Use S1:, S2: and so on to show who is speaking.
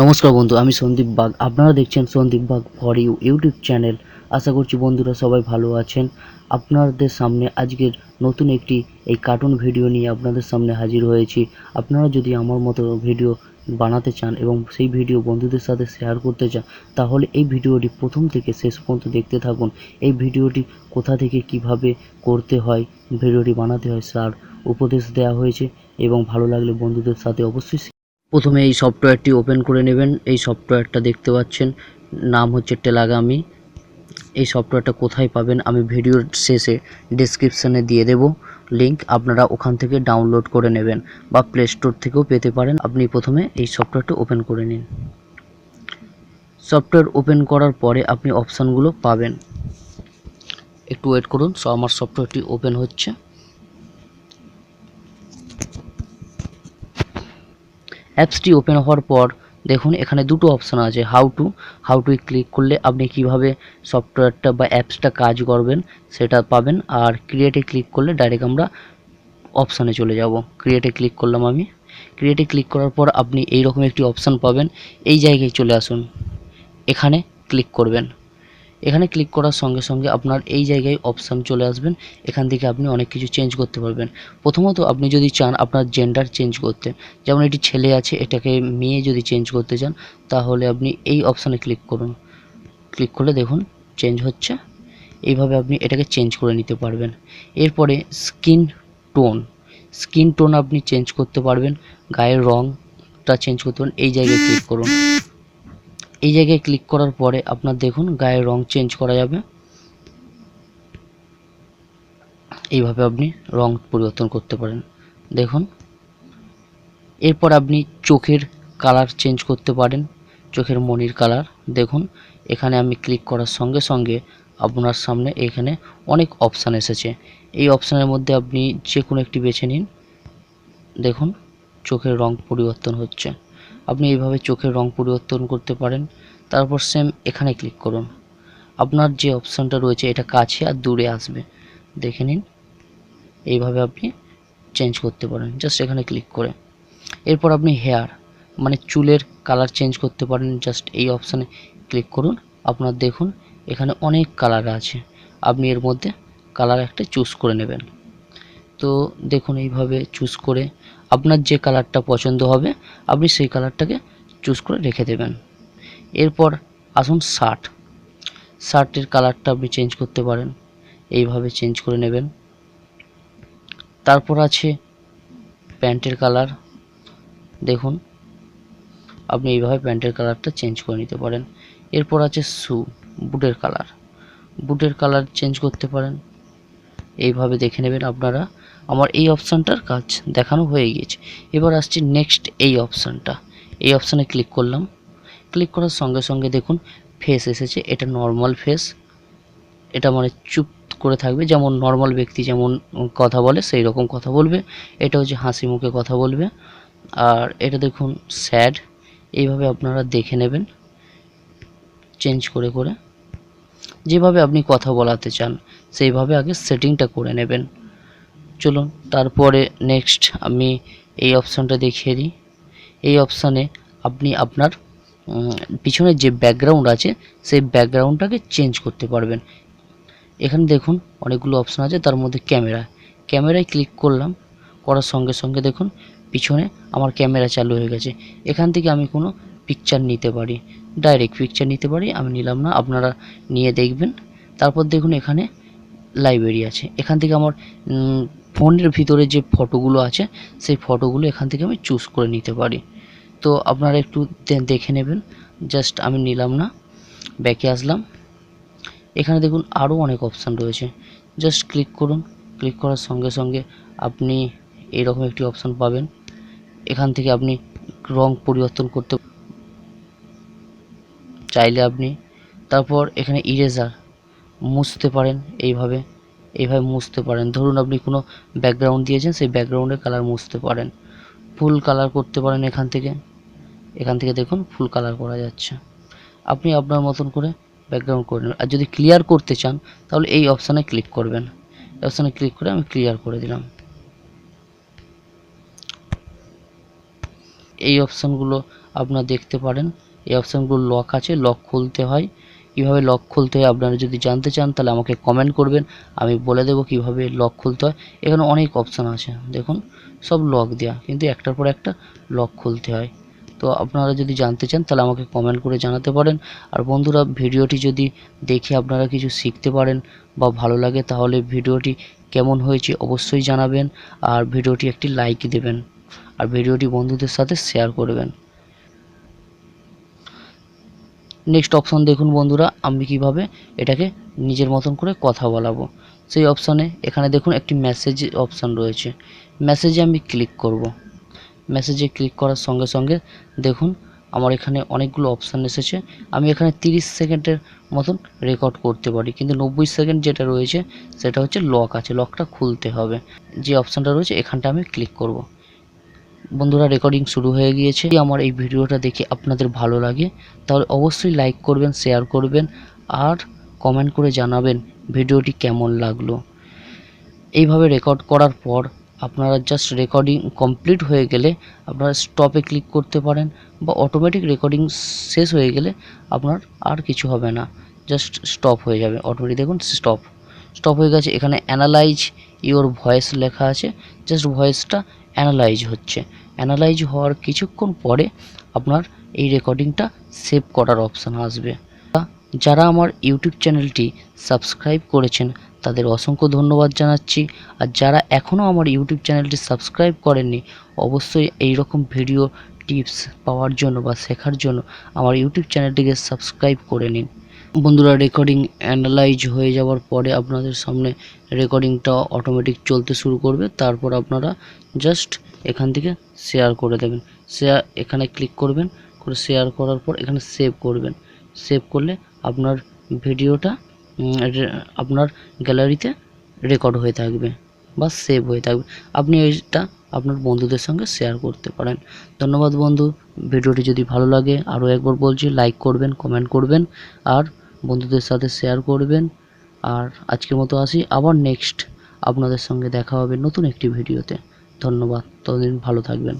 S1: নমস্কার বন্ধু, আমি সন্দীপ বাগ। আপনারা দেখছেন Sandeep Bag for you YouTube channel. আশা করছি বন্ধুরা সবাই ভালো আছেন। আপনাদের সামনে আজকের নতুন একটি এই কার্টুন ভিডিও নিয়ে আপনাদের সামনে হাজির হয়েছি। আপনারা যদি আমার মতো ভিডিও বানাতে চান এবং সেই ভিডিও বন্ধুদের সাথে শেয়ার করতে চান, তাহলে এই ভিডিওটি প্রথম থেকে শেষ পর্যন্ত দেখতে থাকুন। এই ভিডিওটি কোথা থেকে কীভাবে করতে হয় ভিডিওটি বানাতে হয় স্যার উপদেশ দেওয়া হয়েছে এবং ভালো লাগলে বন্ধুদের সাথে অবশ্যই প্রথমে এই সফটওয়্যারটি ওপেন করে নেবেন। এই সফটওয়্যারটা দেখতে পাচ্ছেন, নাম হচ্ছে টেলাগামি এই সফটওয়্যারটা কোথায় পাবেন আমি ভিডিওর শেষে ডেসক্রিপশানে দিয়ে দেব। লিংক আপনারা ওখান থেকে ডাউনলোড করে নেবেন বা প্লে স্টোর থেকেও পেতে পারেন। আপনি প্রথমে এই সফটওয়্যারটা ওপেন করে নিন। সফটওয়্যার ওপেন করার পরে আপনি অপশানগুলো পাবেন। একটু ওয়েট করুন। সো আমার সফটওয়্যারটি ওপেন হচ্ছে। অ্যাপসটি ওপেন হওয়ার পর দেখুন, এখানে দুটো অপশান আছে how to how to click করলে আপনি কীভাবে সফটওয়্যারটা বা অ্যাপসটা কাজ করবেন সেটা পাবেন, আর ক্রিয়েটে ক্লিক করলে ডাইরেক্ট আমরা অপশানে চলে যাব। ক্রিয়েটে ক্লিক করলাম আমি। ক্রিয়েটে ক্লিক করার পর আপনি এই রকম একটি অপশান পাবেন, এই জায়গায় চলে আসুন। এখানে ক্লিক করবেন। এখানে ক্লিক করার সঙ্গে সঙ্গে আপনার এই জায়গায় অপশান চলে আসবেন। এখান থেকে আপনি অনেক কিছু চেঞ্জ করতে পারবেন। প্রথমত আপনি যদি চান আপনার জেন্ডার চেঞ্জ করতে, যেমন এটি ছেলে আছে, এটাকে মেয়ে যদি চেঞ্জ করতে চান, তাহলে আপনি এই অপশানে ক্লিক করুন। ক্লিক করলে দেখুন চেঞ্জ হচ্ছে। এইভাবে আপনি এটাকে চেঞ্জ করে নিতে পারবেন। এরপরে স্কিন টোন স্কিন টোন আপনি চেঞ্জ করতে পারবেন। গায়ের রংটা চেঞ্জ করতে পারেন এই জায়গায় ক্লিক করুন। এই জায়গায় ক্লিক করার পরে আপনার দেখুন গায়ের রং চেঞ্জ করা যাবে। এইভাবে আপনি রং পরিবর্তন করতে পারেন। দেখুন, এরপর আপনি চোখের কালার চেঞ্জ করতে পারেন, চোখের মনির কালার দেখুন, এখানে আমি ক্লিক করার সঙ্গে সঙ্গে আপনার সামনে এখানে অনেক অপশান এসেছে। এই অপশানের মধ্যে আপনি যে কোনো একটি বেছে নিন। দেখুন, চোখের রং পরিবর্তন হচ্ছে। আপনি এইভাবে চোখের রং পরিবর্তন করতে পারেন। তারপর সেম এখানে ক্লিক করুন। আপনার যে অপশানটা রয়েছে, এটা কাছে আর দূরে আসবে। দেখে নিন। এইভাবে আপনি চেঞ্জ করতে পারেন। জাস্ট এখানে ক্লিক করে। এরপর আপনি হেয়ার মানে চুলের কালার চেঞ্জ করতে পারেন। জাস্ট এই অপশানে ক্লিক করুন। আপনার দেখুন, এখানে অনেক কালার আছে। আপনি এর মধ্যে কালার একটা চুজ করে নেবেন। তো দেখুন, এইভাবে চুজ করে আপনার যে কালারটা পছন্দ হবে, আপনি সেই কালারটাকে চুজ করে রেখে দেবেন। এরপর আসুন শার্ট শার্টের কালারটা আপনি চেঞ্জ করতে পারেন। এইভাবে চেঞ্জ করে নেবেন। তারপর আছে প্যান্টের কালার দেখুন, আপনি এইভাবে প্যান্টের কালারটা চেঞ্জ করে নিতে পারেন। এরপর আছে শু বুটের কালার বুটের কালার চেঞ্জ করতে পারেন। এইভাবে দেখে নেবেন আপনারা আমার এই অপশানটার কাজ দেখানো হয়ে গিয়েছে। এবার আসছে নেক্সট এই অপশানটা। এই অপশানে ক্লিক করলাম। ক্লিক করার সঙ্গে সঙ্গে দেখুন ফেস এসেছে। এটা নর্মাল ফেস এটা মানে চুপ করে থাকবে। যেমন নর্মাল ব্যক্তি যেমন কথা বলে, সেই রকম কথা বলবে। এটা হচ্ছে হাসি মুখে কথা বলবে। আর এটা দেখুন স্যাড এইভাবে আপনারা দেখে নেবেন। চেঞ্জ করে করে। যেভাবে আপনি কথা বলাতে চান, সেইভাবে আগে সেটিংটা করে নেবেন। চলুন, তারপরে নেক্সট আমি এই অপশানটা দেখিয়ে দিই। এই অপশানে আপনি আপনার পিছনে যে ব্যাকগ্রাউন্ড আছে, সেই ব্যাকগ্রাউন্ডটাকে চেঞ্জ করতে পারবেন। এখানে দেখুন, অনেকগুলো অপশান আছে, তার মধ্যে ক্যামেরা ক্যামেরায় ক্লিক করলাম, করার সঙ্গে সঙ্গে দেখুন, পিছনে আমার ক্যামেরা চালু হয়ে গেছে। এখান থেকে আমি কোনো পিকচার নিতে পারি। ডাইরেক্ট পিকচার নিতে পারি, আমি নিলাম না, আপনারা নিয়ে দেখবেন। তারপর দেখুন, এখানে লাইব্রেরি আছে। এখান থেকে আমার ফোনের ভিতরে যে ফটোগুলো আছে, সেই ফটোগুলো এখান থেকে আমি চুজ করে নিতে পারি। তো আপনারা একটু দেখে নেবেন। জাস্ট আমি নিলাম না ব্যাকে আসলাম। এখানে দেখুন আরও অনেক অপশান রয়েছে। জাস্ট ক্লিক করুন। ক্লিক করার সঙ্গে সঙ্গে আপনি এরকম একটি অপশান পাবেন। এখান থেকে আপনি রং পরিবর্তন করতে চাইলে আপনি, তারপর এখানে ইরেজার মুছতে পারেন এইভাবে এইভাবে মুছতে পারেন। ধরুন আপনি কোনো ব্যাকগ্রাউন্ড দিয়েছেন, সেই ব্যাকগ্রাউন্ডের কালার মুছতে পারেন। ফুল কালার করতে পারেন এখান থেকে। এখান থেকে দেখুন ফুল কালার করা যাচ্ছে। আপনি আপনার মতন করে ব্যাকগ্রাউন্ড করে নেবেন। আর যদি ক্লিয়ার করতে চান, তাহলে এই অপশানে ক্লিক করবেন। এই অপশানে ক্লিক করে আমি ক্লিয়ার করে দিলাম। এই অপশানগুলো আপনারা দেখতে পারেন। এই অপশানগুলো লক আছে লক খুলতে হয়। কীভাবে লক খুলতে হয় আপনারা যদি জানতে চান, তাহলে আমাকে কমেন্ট করবেন। আমি বলে দেবো কীভাবে লক খুলতে হয়। এখানে অনেক অপশান আছে। দেখুন, সব লক দেওয়া কিন্তু একটার পর একটা লক খুলতে হয়। তো আপনারা যদি জানতে চান, তাহলে আমাকে কমেন্ট করে জানাতে পারেন। আর বন্ধুরা, ভিডিওটি যদি দেখে আপনারা কিছু শিখতে পারেন বা ভালো লাগে, তাহলে ভিডিওটি কেমন হয়েছে অবশ্যই জানাবেন। আর ভিডিওটি একটি লাইক দেবেন। আর ভিডিওটি বন্ধুদের সাথে শেয়ার করবেন। নেক্সট অপশন দেখুন বন্ধুরা, আমি কীভাবে এটাকে নিজের মতন করে কথা বলাবো। সেই অপশানে এখানে দেখুন একটি মেসেজ অপশান রয়েছে। মেসেজে আমি ক্লিক করব। মেসেজে ক্লিক করার সঙ্গে সঙ্গে দেখুন, আমার এখানে অনেকগুলো অপশান এসেছে। আমি এখানে 30 সেকেন্ডের মতন রেকর্ড করতে পারি, কিন্তু নব্বই সেকেন্ড যেটা রয়েছে, সেটা হচ্ছে লক আছে লকটা খুলতে হবে। যে অপশানটা রয়েছে, এখানটা আমি ক্লিক করব। বন্ধুরা রেকর্ডিং শুরু হয়ে গিয়েছে। যদি আমার এই ভিডিওটা দেখে আপনাদের ভালো লাগে, তাহলে অবশ্যই লাইক করবেন শেয়ার করবেন, আর কমেন্ট করে জানাবেন ভিডিওটি কেমন লাগল। এইভাবে রেকর্ড করার পর আপনারা জাস্ট রেকর্ডিং কমপ্লিট হয়ে গেলে আপনারা স্টপে ক্লিক করতে পারেন বা অটোমেটিক রেকর্ডিং শেষ হয়ে গেলে আপনার আর কিছু হবে না। জাস্ট স্টপ হয়ে যাবে। অটোমেটিক দেখুন স্টপ স্টপ হয়ে গেছে। এখানে অ্যানালাইজ ইওর ভয়েস লেখা আছে। জাস্ট ভয়েসটা অ্যানালাইজ হচ্ছে। অ্যানালাইজ হওয়ার কিছুক্ষণ পরে আপনার এই রেকর্ডিংটা সেভ করার অপশান আসবে। যারা আমার ইউটিউব চ্যানেলটি সাবস্ক্রাইব করেছেন, তাদের অসংখ্য ধন্যবাদ জানাচ্ছি। আর যারা এখনও আমার ইউটিউব চ্যানেলটি সাবস্ক্রাইব করেননি, অবশ্যই এই রকম ভিডিও টিপস পাওয়ার জন্য বা শেখার জন্য আমার ইউটিউব চ্যানেলটিকে সাবস্ক্রাইব করে নিন। বন্ধুরা রেকর্ডিং অ্যানালাইজ হয়ে যাওয়ার পরে আপনাদের সামনে রেকর্ডিংটা অটোমেটিক চলতে শুরু করবে। তারপর আপনারা জাস্ট এখান থেকে শেয়ার করে দেবেন। শেয়ার এখানে ক্লিক করবেন, করে শেয়ার করার পর এখানে সেভ করবেন। সেভ করলে আপনার ভিডিওটা আপনার গ্যালারিতে রেকর্ড হয়ে থাকবে বা সেভ হয়ে থাকবে। আপনি এইটা আপনার বন্ধুদের সঙ্গে শেয়ার করতে পারেন। ধন্যবাদ বন্ধু। ভিডিওটি যদি ভালো লাগে, আরও একবার বলছি লাইক করবেন কমেন্ট করবেন। আর বন্ধুদের সাথে শেয়ার করবেন। আর আজকের মতো আসি। আবার নেক্সট আপনাদের সঙ্গে দেখা হবে নতুন একটি ভিডিওতে ধন্যবাদ। ততদিন ভালো থাকবেন।